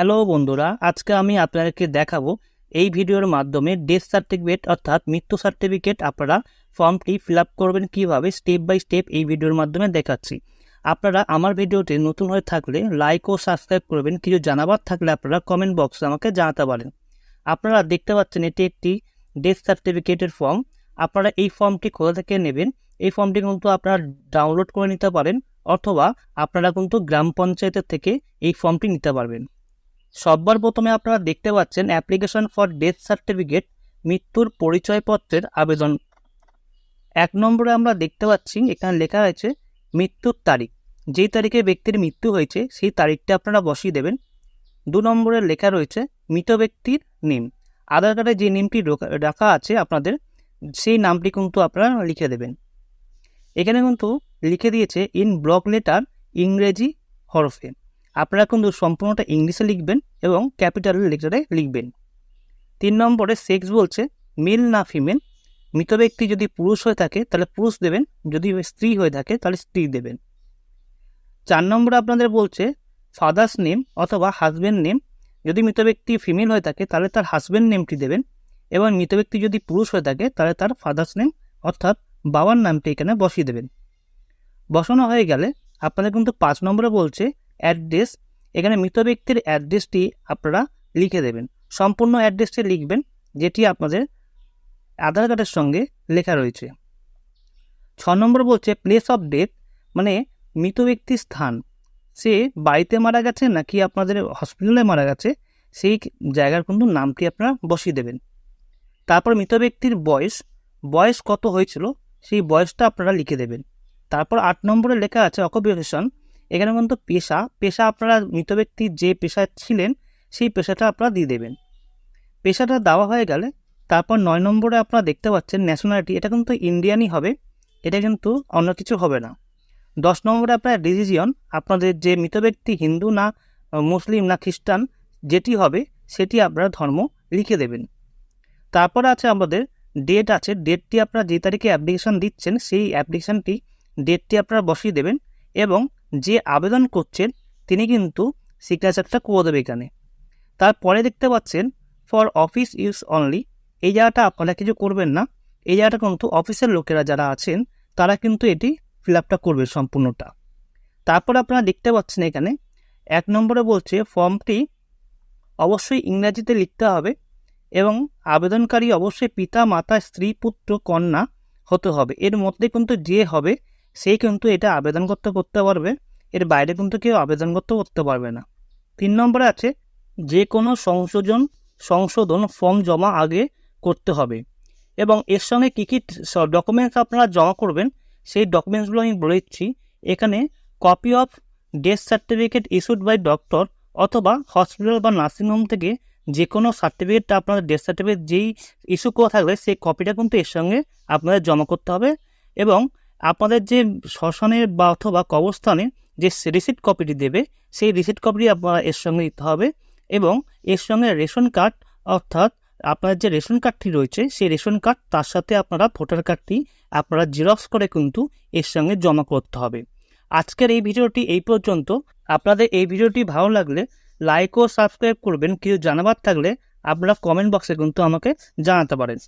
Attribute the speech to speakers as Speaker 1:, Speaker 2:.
Speaker 1: Hello বন্ধুরা, আজকে আমি আপনাদেরকে দেখাবো এই ভিডিওর মাধ্যমে ডেথ সার্টিফিকেট অর্থাৎ মৃত্যু সার্টিফিকেট আপনারা ফর্মটি ফিল করবেন কীভাবে স্টেপ বাই স্টেপ এই ভিডিওর মাধ্যমে দেখাচ্ছি। আপনারা আমার ভিডিওতে নতুন হয়ে থাকলে লাইক ও সাবস্ক্রাইব করবেন, কিছু জানাবার থাকলে আপনারা কমেন্ট বক্সে আমাকে জানাতে পারেন। আপনারা দেখতে পাচ্ছেন এটি একটি ডেথ সার্টিফিকেটের ফর্ম আপনারা এই ফর্মটি কোথা থেকে নেবেন? এই ফর্মটি কিন্তু আপনারা ডাউনলোড করে নিতে পারেন, অথবা আপনারা কিন্তু গ্রাম পঞ্চায়েতের থেকে এই ফর্মটি নিতে পারবেন। সবার প্রথমে আপনারা দেখতে পাচ্ছেন অ্যাপ্লিকেশন ফর ডেথ সার্টিফিকেট, মৃত্যুর পরিচয়পত্রের আবেদন। এক নম্বরে আমরা দেখতে পাচ্ছি, এখানে লেখা হয়েছে, মৃত্যুর তারিখ। যেই তারিখে ব্যক্তির মৃত্যু হয়েছে, সেই তারিখটা আপনারা বসিয়ে দেবেন। দু নম্বরে লেখা রয়েছে, মৃত ব্যক্তির নেম। আধার কার্ডে যে নেমটি রাখা আছে আপনাদের, সেই নামটি কিন্তু আপনারা লিখে দেবেন। এখানে কিন্তু লিখে দিয়েছে, ইন ব্লক লেটার ইংরেজি হরফে। আপনারা কিন্তু সম্পূর্ণটা ইংলিশে লিখবেন এবং ক্যাপিটাল লেটারে লিখবেন। তিন নম্বরে সেক্স বলছে মেল না ফিমেল মৃত ব্যক্তি যদি পুরুষ হয়ে থাকে, তাহলে পুরুষ দেবেন, যদি স্ত্রী হয়ে থাকে, তাহলে স্ত্রী দেবেন। চার নম্বরে আপনাদের বলছে ফাদার্স নেম অথবা হাজব্যান্ড নেম যদি মৃত ব্যক্তি ফিমেল হয়ে থাকে, তাহলে তার হাজব্যান্ড নেমটি দেবেন এবং মৃত ব্যক্তি যদি পুরুষ হয়ে থাকে, তাহলে তার ফাদার্স নেম অর্থাৎ বাবার নামটি এখানে বসিয়ে দেবেন। বসানো হয়ে গেলে আপনাদের কিন্তু পাঁচ নম্বরে বলছে অ্যাড্রেস, এখানে মৃত ব্যক্তির অ্যাড্রেসটি আপনারা লিখে দেবেন। সম্পূর্ণ অ্যাড্রেসটি লিখবেন, যেটি আপনাদের আধার কার্ডের সঙ্গে লেখা রয়েছে। ছ নম্বর বলছে প্লেস অফ ডেথ মানে মৃত ব্যক্তির স্থান। সে বাড়িতে মারা গেছে নাকি আপনাদের হসপিটালে মারা গেছে, সেই জায়গার কিন্তু নামটি আপনারা বসিয়ে দেবেন। তারপর মৃত ব্যক্তির বয়স বয়স কত হয়েছিল, সেই বয়সটা আপনারা লিখে দেবেন। তারপর আট নম্বরে লেখা আছে অকুপেশন এখানে কিন্তু পেশা পেশা আপনারা মৃত ব্যক্তি যে পেশায় ছিলেন, সেই পেশাটা আপনারা দিয়ে দেবেন। পেশাটা দেওয়া হয়ে গেলে তারপর নয় নম্বরে আপনারা দেখতে পাচ্ছেন ন্যাশনালিটি এটা কিন্তু ইন্ডিয়ানই হবে, এটা কিন্তু অন্য কিছু হবে না। দশ নম্বরে আপনার রিলিজিয়ন আপনাদের যে মৃত ব্যক্তি হিন্দু না, মুসলিম না খ্রিস্টান, যেটি হবে, সেটি আপনারা ধর্ম লিখে দেবেন। তারপর আছে আমাদের ডেট আছে ডেটটি আপনারা যে তারিখে অ্যাপ্লিকেশন দিচ্ছেন, সেই অ্যাপ্লিকেশনটি ডেটটি আপনারা বসিয়ে দেবেন এবং যে আবেদন করছেন, তিনি কিন্তু সিগনেচারটা করে দেবে এখানে। তারপরে দেখতে পাচ্ছেন ফর অফিস ইউজ অনলি এই জায়গাটা আপনারা কিছু করবেন না। এই জায়গাটা কিন্তু অফিসের লোকেরা যারা আছেন, তারা কিন্তু এটি ফিল আপটা করবে সম্পূর্ণটা। তারপর আপনারা দেখতে পাচ্ছেন এখানে, এক নম্বরে বলছে, ফর্মটি অবশ্যই ইংরাজিতে লিখতে হবে এবং আবেদনকারী অবশ্যই পিতা, মাতা, স্ত্রী, পুত্র, কন্যা হতে হবে। এর মধ্যে কিন্তু যে হবে সেই কিন্তু এটা আবেদন করতে করতে পারবে, এর বাইরে কিন্তু কেউ আবেদন করতে করতে পারবে না। তিন নম্বরে আছে যে কোনো সংশোধন সংশোধন ফর্ম জমা আগে করতে হবে এবং এর সঙ্গে কী কী ডকুমেন্টস আপনারা জমা করবেন, সেই ডকুমেন্টসগুলো আমি বলে দিচ্ছি। এখানে copy of death certificate issued by doctor অথবা হসপিটাল বা নার্সিংহোম থেকে যে কোনো সার্টিফিকেটটা আপনাদের ডেথ সার্টিফিকেট যেই ইস্যু করা থাকবে, সেই কপিটা কিন্তু এর সঙ্গে আপনাদের জমা করতে হবে এবং আপনাদের যে শ্মশানের বা অথবা কবরস্থানে যে রিসিট কপিটি দেবে, সেই রিসিট কপিটি আপনারা এর সঙ্গে দিতে হবে এবং এর সঙ্গে রেশন কার্ড, অর্থাৎ আপনার যে রেশন কার্ডটি রয়েছে, সেই রেশন কার্ড, তার সাথে আপনারা ভোটার কার্ডটি আপনারা জেরক্স করে কিন্তু এর সঙ্গে জমা করতে হবে। আজকের এই ভিডিওটি এই পর্যন্ত। আপনাদের এই ভিডিওটি ভালো লাগলে লাইক ও সাবস্ক্রাইব করবেন। কিছু জানাবার থাকলে আপনারা কমেন্ট বক্সে কিন্তু আমাকে জানাতে পারেন।